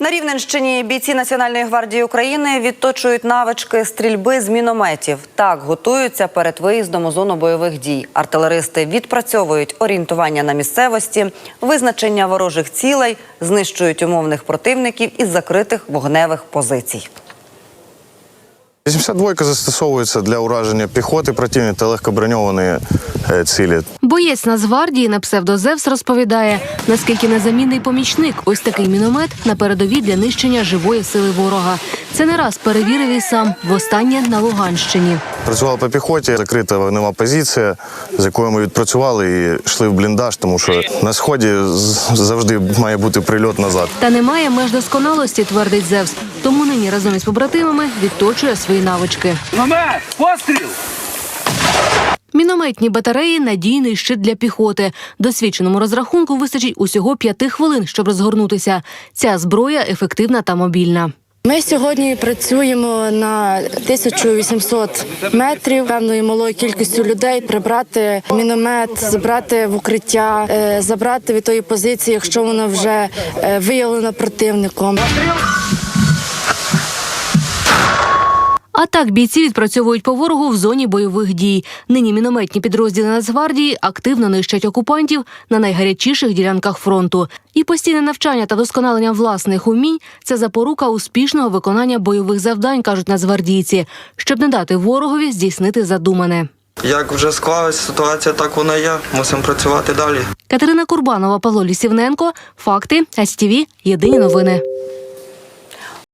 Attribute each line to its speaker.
Speaker 1: На Рівненщині бійці Національної гвардії України відточують навички стрільби з мінометів. Так готуються перед виїздом у зону бойових дій. Артилеристи відпрацьовують орієнтування на місцевості, визначення ворожих цілей, знищують умовних противників із закритих вогневих позицій.
Speaker 2: 82 застосовується для ураження піхоти противника та легкоброньованої е, цілі.
Speaker 3: Боєць Нацгвардії на псевдозевс розповідає, наскільки незамінний помічник ось такий міномет на передовій для нищення живої сили ворога. Це не раз перевірив і сам востаннє на Луганщині.
Speaker 2: Працювали по піхоті, закрита вогнева позиція, з якою ми відпрацювали і йшли в бліндаж, тому що на сході завжди має бути прильот назад.
Speaker 3: Та немає меж досконалості, твердить Зевс. Тому нині разом із побратимами відточує свої навички.
Speaker 4: Момент! Постріл!
Speaker 3: Мінометні батареї надійний щит для піхоти. Досвідченому розрахунку вистачить усього п'яти хвилин, щоб розгорнутися. Ця зброя ефективна та мобільна.
Speaker 5: Ми сьогодні працюємо на 1800 метрів певною малою кількістю людей. Прибрати міномет, забрати в укриття, е, забрати від тої позиції, якщо вона вже е, виявлена противником.
Speaker 3: А так бійці відпрацьовують по ворогу в зоні бойових дій. Нині мінометні підрозділи Нацгвардії активно нищать окупантів на найгарячіших ділянках фронту. І постійне навчання та вдосконалення власних умінь це запорука успішного виконання бойових завдань, кажуть нацгвардійці, щоб не дати ворогові здійснити задумане.
Speaker 6: Як вже склалась ситуація, так вона є. Мусимо працювати далі.
Speaker 3: Катерина Курбанова, Павло Лісівненко. Факти СТВ. Єдині новини.